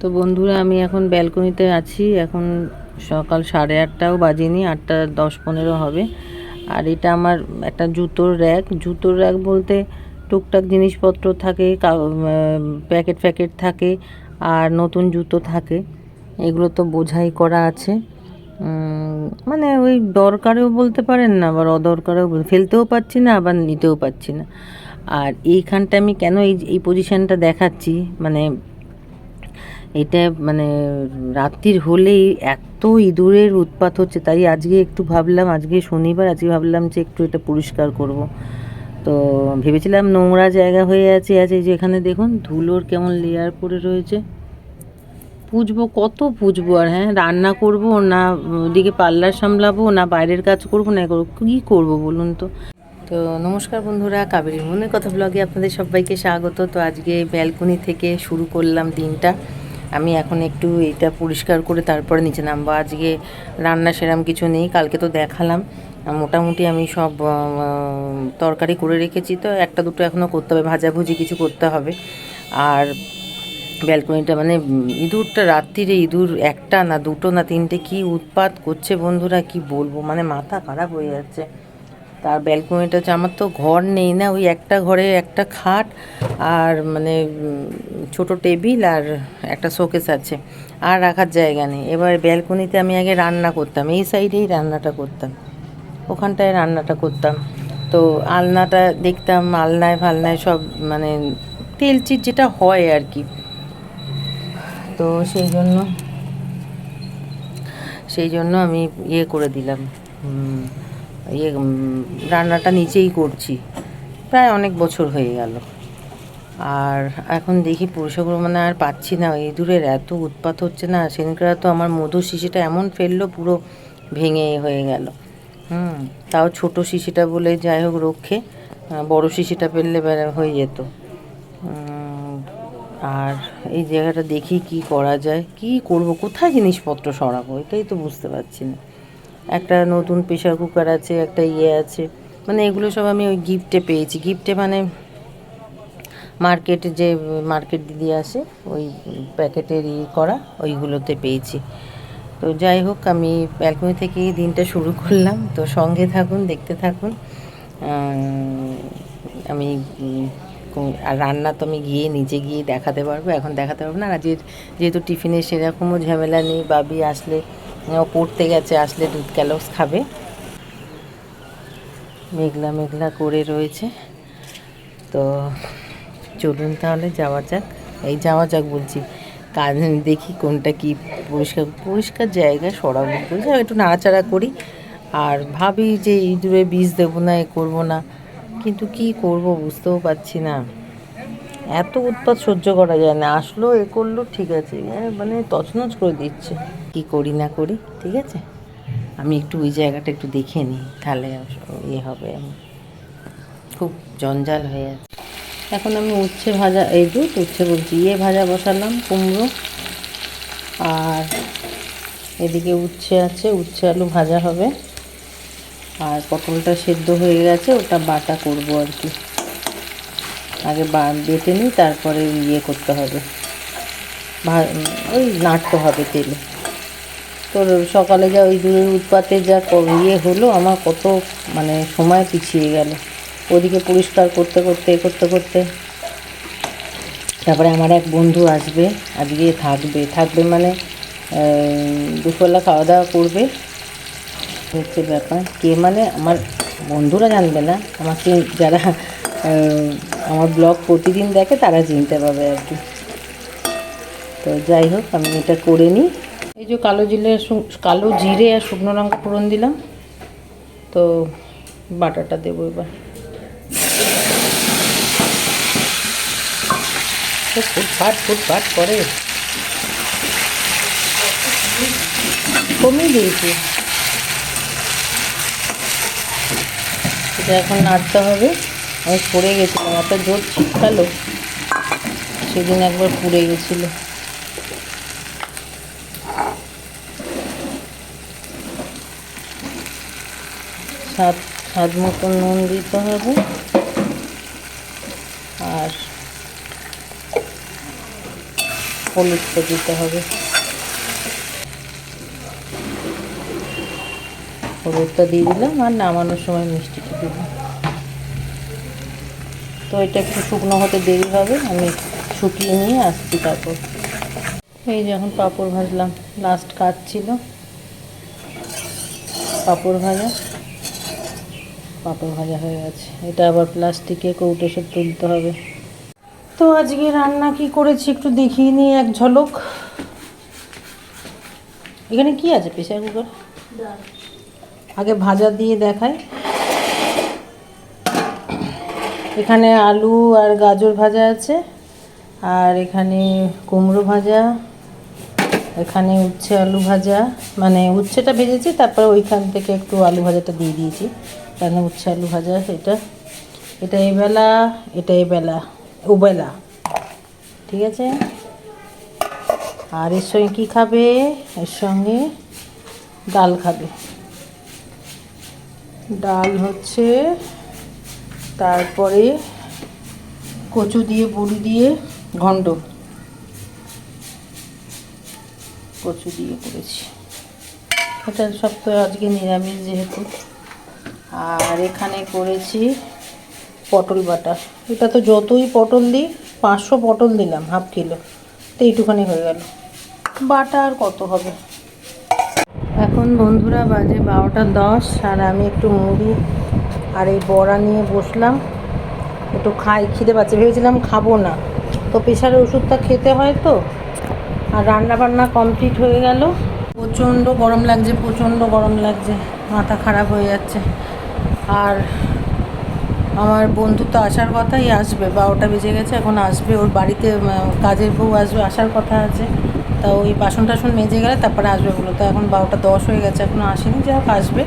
তো বন্ধুরা, আমি এখন ব্যালকনিতে আছি। এখন সকাল সাড়ে আটটাও বাজেনি, আটটা দশ পনেরো হবে। আর এটা আমার একটা জুতোর র্যাক। জুতোর র্যাক বলতে টুকটাক জিনিসপত্র থাকে প্যাকেট ফ্যাকেট থাকে, আর নতুন জুতো থাকে। এগুলো তো বোঝাই করা আছে। মানে ওই দরকারেও বলতে পারেন না, আবার অদরকারেও ফেলতেও পাচ্ছি না, আবার নিতেও পাচ্ছি না। আর এইখানটা আমি কেন এই এই পজিশনটা দেখাচ্ছি? মানে এটা মানে রাত্রির হলেই এত ইঁদুরের উৎপাত হচ্ছে, তাই আজকে একটু ভাবলাম, আজকে শনিবার, আজকে ভাবলাম যে একটু এটা পরিষ্কার করব। তো ভেবেছিলাম নোংরা জায়গা হয়ে আছে আছে যে এখানে দেখুন, ধুলোর কেমন লেয়ার পড়ে রয়েছে। পুজবো, কত পুজবো আর হ্যাঁ? রান্না করব না, ওদিকে পার্লার সামলাবো, না বাইরের কাজ করব, না করব কী করব বলুন তো? তো নমস্কার বন্ধুরা কাবেরীর মনের কথা ব্লগে আপনাদের সবাইকে স্বাগত। তো আজকে ব্যালকনি থেকে শুরু করলাম দিনটা। আমি এখন একটু এটা পরিষ্কার করে তারপরে নিচে নামবো। আজকে রান্না সেরাম কিছু নেই, কালকে তো দেখালাম। মোটামুটি আমি সব তরকারি করে রেখেছি তো, একটা দুটো এখনও করতে হবে, ভাজাভুজি কিছু করতে হবে। আর ব্যালকনিটা মানে ইঁদুরটা রাত্রিরে ইঁদুর একটা না দুটো না তিনটে কি উৎপাত করছে বন্ধুরা, কি বলব? মানে মাথা খারাপ হয়ে যাচ্ছে। তার ব্যালকনিটা হচ্ছে আমার তো ঘর নেই না, ওই একটা ঘরে একটা খাট আর মানে ছোট টেবিল আর একটা শোকেস আছে আর রাখার জায়গা নেই। এবার ব্যালকনিতে আমি আগে রান্না করতাম, এই সাইডেই রান্নাটা করতাম, ওখানটায় রান্নাটা করতাম। তো আলনাটা দেখতাম, আলনায় ফালনায় সব মানে তেলচিট যেটা হয় আর কি। তো সেই জন্য সেই জন্য আমি ইয়ে করে দিলাম। ইয়ে রান্নাটা নিচেই করছি। প্রায় অনেক বছর হয়ে গেল। আর এখন দেখি পুরুষগুলো মানে আর পাচ্ছি না। ইঁদুরের এত উৎপাত হচ্ছে না। সেদিনকার তো আমার মধু শিশিটা এমন ফেলল, পুরো ভেঙে হয়ে গেল। হুম, তাও ছোট শিশিটা বলে যাই হোক রক্ষে বড় শিশিটা ফেললে হয়ে যেত। আর এই জায়গাটা দেখি কি করা যায়, কি করব, কোথায় জিনিসপত্র সরাবো, এটাই তো বুঝতে পারছি না। একটা নতুন প্রেশার কুকার আছে, একটা ইয়ে আছে। মানে এগুলো সব আমি ওই গিফটে পেয়েছি। গিফটে মানে মার্কেটে যে মার্কেট দিদি আসে, ওই প্যাকেটের ই করা, ওইগুলোতে পেয়েছি। তো যাই হোক, আমি ব্যালকনি থেকে দিনটা শুরু করলাম। তো সঙ্গে থাকুন, দেখতে থাকুন। আমি আর রান্না তো আমি গিয়ে নিজে গিয়ে দেখাতে পারব, এখন দেখাতে পারব না। আজের যেহেতু টিফিনে সেরকমও ঝামেলা নেই, বাবি আসলে ও পড়তে গেছে, আসলে দুধ ক্যালক্স খাবে। মেঘলা মেঘলা করে রয়েছে। তো চলুন তাহলে যাওয়া যাক। এই যাওয়া যাক বলছি। কাজ দেখি কোনটা কি পরিষ্কার পরিষ্কার জায়গা সরাবো বলছি। একটু নাড়াচাড়া করি। আর ভাবি যে ইঁদুরে বীজ দেবো না, এ করব না। কিন্তু কি করব বুঝতেও পারছি না। এত উৎপাত সহ্য করা যায় না। আসলো, এ করল, ঠিক আছে। মানে তছনছ করে দিচ্ছে। কি করি না করি, ঠিক আছে? আমি একটু ওই জায়গাটা একটু দেখে নিই, তাহলে ইয়ে হবে। আমার খুব জঞ্জাল হয়ে আছে। এখন আমি উচ্ছে ভাজা, এই দুধ উচ্ছে বলছি ইয়ে ভাজা বসালাম, কুমড়ো। আর এদিকে উচ্ছে আছে, উচ্ছে আলু ভাজা হবে। আর পটলটা সেদ্ধ হয়ে গেছে, ওটা বাটা করব আর কি। আগে বা, বেটে নিই, তারপরে ইয়ে করতে হবে। ওই নাড়তে হবে তেলে। তোর সকালে যা ওই দূরের উৎপাতে যা ইয়ে হলো, আমার কত মানে সময় পিছিয়ে গেল। ওদিকে পরিষ্কার করতে করতে করতে করতে। তারপরে আমার এক বন্ধু আসবে, আজকে থাকবে। থাকবে মানে দুপুরবেলা খাওয়া দাওয়া করবে। হচ্ছে ব্যাপার কে মানে আমার বন্ধুরা জানবে না। আমাকে যারা আমার ব্লগ প্রতিদিন দেখে তারা চিনতে পাবে আর কি। তো যাই হোক, আমি এটা করে নিই। এই যে কালো জিরে কালো জিরে আর শুকনো লঙ্কা ফোড়ন দিলাম। তো বাটাটা দেবো এবার। ফুটফাট ফুটফাট করে। কমিয়ে দিয়েছি। এটা এখন নাড়তে হবে। আমি পড়ে গেছিলাম, এত জোর ছিটকালো। সেদিন একবার পুড়ে গেছিল। স্বাদ স্বাদ মতো নুন দিতে হবে। আর হলুদটা দিতে হবে। হলুদটা দিয়ে দিলাম আর নামানোর সময় মিষ্টিটা দিলাম। তো এটা একটু শুকনো হতে দেরি হবে, আমি শুকিয়ে নিয়ে আসছি তারপর। এই যখন পাঁপড় ভাজলাম লাস্ট কাজ ছিল। পাঁপড় ভাজা। পাঁপড় ভাজা হয়ে গেছে। এটা আবার প্লাস্টিকে কৌটো সব তুলতে হবে। তো আজকে রান্না কি করেছি একটু দেখিয়ে নিই এক ঝলক। এখানে কি আছে প্রেশার কুকার? আগে ভাজা দিয়ে দেখায় এখানে আলু আর গাজর ভাজা আছে। আর এখানে কুমড়ো ভাজা। এখানে উচ্ছে আলু ভাজা। মানে উচ্ছেটা ভেজেছি, তারপরে ওইখান থেকে একটু আলু ভাজাটা দিয়ে দিয়েছি। এখানে উচ্ছে আলু ভাজা এটা। এটা এবেলা এটা এবেলা ওবেলা ঠিক আছে? আর এর সঙ্গে কী খাবে? এর সঙ্গে ডাল খাবে। ডাল হচ্ছে তারপরে কচু দিয়ে, বড়ি দিয়ে ঘণ্ট কচু দিয়ে করেছি। এটা সব তো আজকে নিরামিষ যেহেতু। আর এখানে করেছি পটল বাটা। এটা তো যতই পটল দিই, পাঁচশো পটল দিলাম হাফ কিলো। তো এইটুখানি হয়ে গেল। বাটা আর কত হবে? এখন বন্ধুরা বাজে বারোটা দশ, আর আমি একটু মুড়ি আর এই বড়া নিয়ে বসলাম। একটু খাই, খিদে পাচ্ছে। ভেবেছিলাম খাব না। তো প্রেশারের ওষুধটা খেতে হয় তো। আর রান্না বান্না কমপ্লিট হয়ে গেল। প্রচণ্ড গরম লাগছে, প্রচণ্ড গরম লাগছে। মাথা খারাপ হয়ে যাচ্ছে। আর আমার বন্ধু তো আসার কথাই আসবে, বারোটা বেজে গেছে, এখন আসবে। ওর বাড়িতে কাজের বউ আসবে, আসার কথা আছে। তা ওই বাসন টাসন মেজে গেলে তারপরে আসবে বলো তো এখন বারোটা দশ হয়ে গেছে এখনও আসেনি যা হোক আসবে।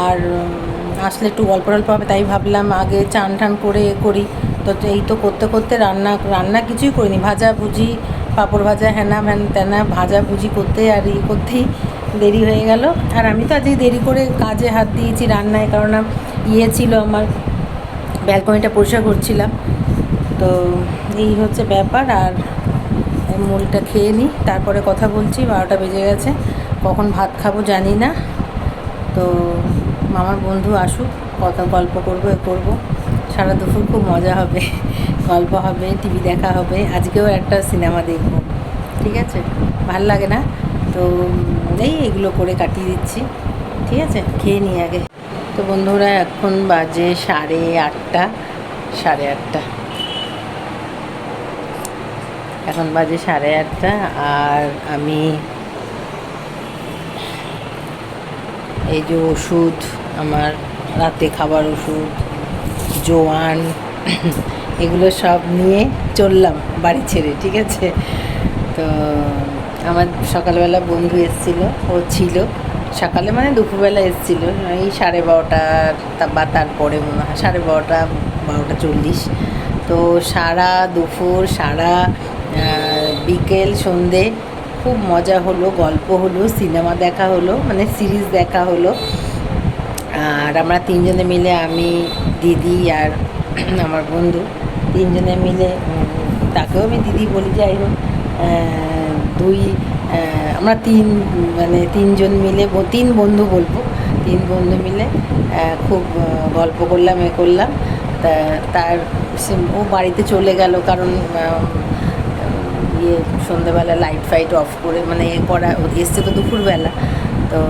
আর আসলে একটু গল্প টল্প হবে, তাই ভাবলাম আগে চান টান করে করি। তো এই তো করতে করতে রান্না রান্না কিছুই করিনি। ভাজা ভুজি, পাঁপড় ভাজা হ্যানা ভ্যান ত্যানা ভাজা ভুজি করতে আর ই করতেই দেরি হয়ে গেল। আর আমি তো আজকে দেরি করে কাজে হাত দিয়েছি রান্নায়, কারণ ইয়ে ছিল আমার, ব্যালকনিটা পরিষ্কার করছিলাম। তো এই হচ্ছে ব্যাপার, আর মুড়িটা খেয়ে নিই। তারপরে কথা বলছি, বারোটা বেজে গেছে। কখন ভাত খাব জানি না। তো মামার বন্ধু আসুক, কথা গল্প করব, এ করব। সারা দুপুর খুব মজা হবে, গল্প হবে, টিভি দেখা হবে। আজকেও একটা সিনেমা দেখব। ঠিক আছে? ভালো লাগে না? তো এই এগুলো করে কাটিয়ে দিচ্ছি, ঠিক আছে? খেয়ে নিই আগে। তো বন্ধুরা, এখন বাজে সাড়ে আটটা সাড়ে আটটা। এখন বাজে সাড়ে আটটা, আর আমি এই যে ওষুধ, আমার রাতে খাবার ওষুধ, জোয়ান, এগুলো সব নিয়ে চললাম বাড়ি ছেড়ে, ঠিক আছে? তো আমার সকালবেলা বন্ধু এসেছিল, ও ছিল। সকালে মানে দুপুরবেলা এসেছিল, এই সাড়ে বারোটা বা তারপরে মনে হয়, সাড়ে বারোটা বারোটা চল্লিশ। তো সারা দুপুর, সারা বিকেল, সন্ধে খুব মজা হলো, গল্প হলো, সিনেমা দেখা হলো মানে সিরিজ দেখা হলো। আর আমরা তিনজনে মিলে, আমি, দিদি আর আমার বন্ধু, তিনজনে মিলে তাকেও আমি দিদি বলি, যাই হোক। দুই আমরা তিন মানে তিনজন মিলে তিন বন্ধু বলব। তিন বন্ধু মিলে খুব গল্প করলাম, এ করলাম। তা, তার ও বাড়িতে চলে গেল কারণ ইয়ে সন্ধ্যেবেলা লাইট ফাইট অফ করে মানে এ করা এসছে তো দুপুরবেলা। তো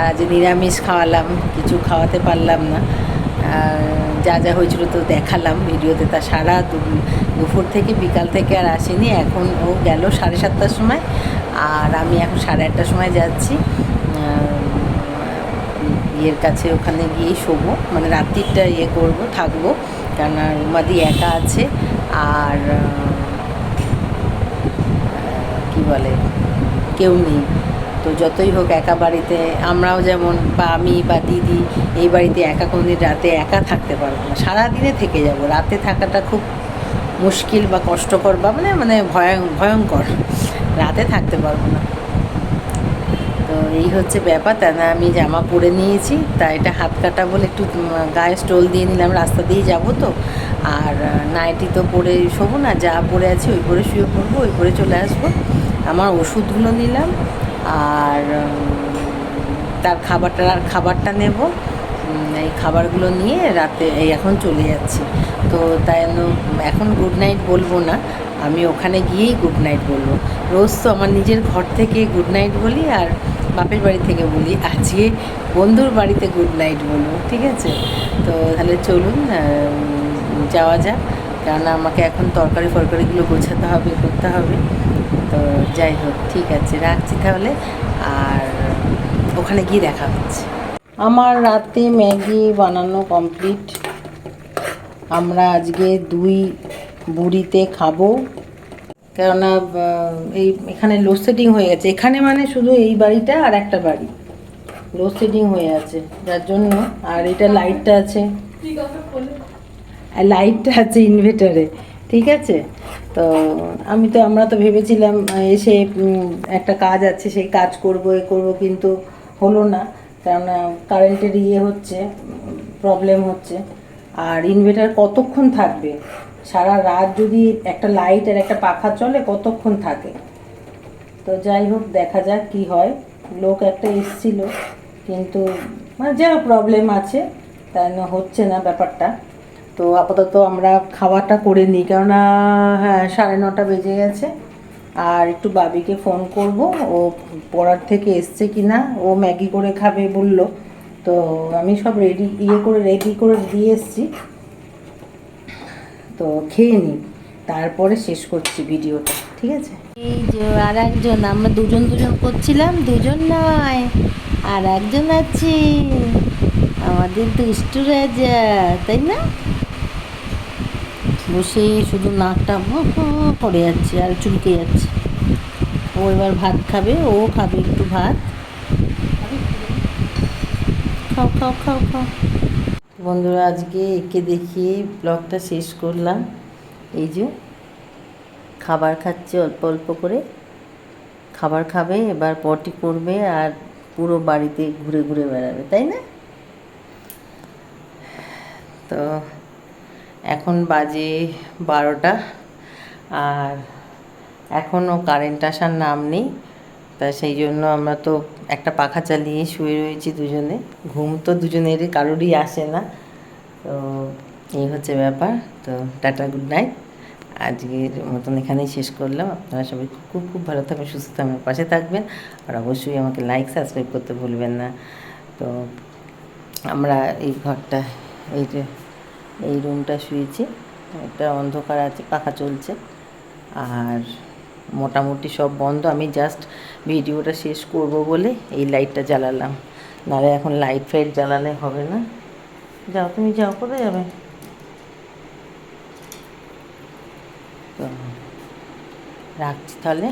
আর আজ নিরামিষ খাওয়ালাম, কিছু খাওয়াতে পারলাম না। যা যা হয়েছিল তো দেখালাম ভিডিওতে তা সারা দুপুর থেকে বিকাল থেকে আর আসেনি, এখন ও গেল সাড়ে সাতটার সময়, আর আমি এখন সাড়ে আটটার সময় যাচ্ছি। ইয়ের কাছে ওখানে গিয়েই শোবো মানে রাত্রিটা ইয়ে করব, থাকব, কেননা রুমাদি একা আছে, আর কি বলে, কেউ নেই। তো যতই হোক একা বাড়িতে, আমরাও যেমন বা আমি বা দিদি এই বাড়িতে একা কোনোদিন রাতে একা থাকতে পারব না। সারাদিনে থেকে যাব। রাতে থাকাটা খুব মুশকিল বা কষ্টকর বা মানে মানে ভয়ং, ভয়ঙ্কর। রাতে থাকতে পারব না। তো এই হচ্ছে ব্যাপার। তা না, আমি জামা পরে নিয়েছি, তা এটা হাত কাটা বলে একটু গায়ে স্টোল দিয়ে নিলাম, রাস্তা দিয়ে যাব তো। আর নাইটি তো পরে শোবো না, যা পরে আছি ওই পরে শুয়ে পড়ব, ওই পরে চলে আসব। আমার ওষুধগুলো নিলাম আর তার খাবারটা খাবারটা নেব। এই খাবারগুলো নিয়ে রাতে, এই এখন চলে যাচ্ছি। তো তাই এখন গুড নাইট বলব না, আমি ওখানে গিয়েই গুড নাইট বলব। রোজ তো আমার নিজের ঘর থেকে গুড নাইট বলি আর বাপের বাড়ি থেকে বলি। আজকে বন্ধুর বাড়িতে গুড নাইট বলব, ঠিক আছে? তো তাহলে চলুন যাওয়া যাক। কেননা আমাকে এখন তরকারি ফরকারিগুলো গোছাতে হবে, করতে হবে। তো যাই হোক ঠিক আছে রাখছি তাহলে। আর ওখানে গিয়ে দেখা হচ্ছে। আমার রাতে ম্যাগি বানানো কমপ্লিট। আমরা আজকে দুই বুড়িতে খাব। কেননা এই এখানে লোডশেডিং হয়ে গেছে। এখানে মানে শুধু এই বাড়িটা আর একটা বাড়ি। লোডশেডিং হয়ে আছে যার জন্য। আর এটা লাইটটা আছে। আর লাইটটা আছে ইনভার্টারে ঠিক আছে? তো আমি তো, আমরা তো ভেবেছিলাম এসে একটা কাজ আছে, সেই কাজ করব, এ করব, কিন্তু হলো না। কেননা কারেন্টের ইয়ে হচ্ছে প্রবলেম হচ্ছে। আর ইনভার্টার কতক্ষণ থাকবে? সারা রাত যদি একটা লাইট আর একটা পাখা চলে, কতক্ষণ থাকে? তো যাই হোক, দেখা যাক কি হয়। লোক একটা এসছিল, কিন্তু মানে যা প্রবলেম আছে তাই হচ্ছে না ব্যাপারটা। তো আপাতত আমরা খাওয়াটা করে নিই। কেননা হ্যাঁ সাড়ে নটা বেজে গেছে। আর একটু বাবিকে ফোন করব। ও পড়ার থেকে এসছে কি না ও ম্যাগি করে খাবে বলল। তো আমি সব রেডি ইয়ে করে রেডি করে দিয়ে এসছি। তো খেয়ে নিই। তারপরে শেষ করছি ভিডিওটা, ঠিক আছে? এই যে আর একজন, আমরা দুজন দুজন করছিলাম, দুজন নয়, আর একজন আছে। আমাদের দুষ্টু রাজা, তাই না? বসে শুধু নাকটা করে যাচ্ছে আর চুলকে যাচ্ছে। ও এবার ভাত খাবে, ও খাবে একটু ভাত। খাও খাও খাও খাও। বন্ধুরা, আজকে একে দেখিয়ে ব্লগটা শেষ করলাম। এই যে খাবার খাচ্ছে অল্প অল্প করে। খাবার খাবে, এবার পটি করবে আর পুরো বাড়িতে ঘুরে ঘুরে বেড়াবে, তাই না? তো এখন বাজে বারোটা আর এখনও কারেন্ট আসার নাম নেই, তা সেই জন্য আমরা তো একটা পাখা চালিয়ে শুয়ে রয়েছি দুজনে। ঘুম তো দুজনেরই, কারোরই আসে না। তো এই হচ্ছে ব্যাপার। তো টাটা গুড নাইট আজকের মতন এখানেই শেষ করলাম। আপনারা সবাই খুব খুব ভালো থাকবেন, সুস্থ থাকবেন, পাশে থাকবেন। আর অবশ্যই আমাকে লাইক সাবস্ক্রাইব করতে ভুলবেন না। তো আমরা এই ঘরটা, এই যে এই রুমটা শুয়েছি, একটা অন্ধকার আছে, পাখা চলছে, আর মোটামুটি সব বন্ধ। আমি জাস্ট ভিডিওটা শেষ করব বলে এই লাইটটা জ্বালালাম। নাহলে এখন লাইট ফাইট জ্বালালে হবে না। যাও, তুমি যাও, কোথায় যাবে? রাখছি তাহলে।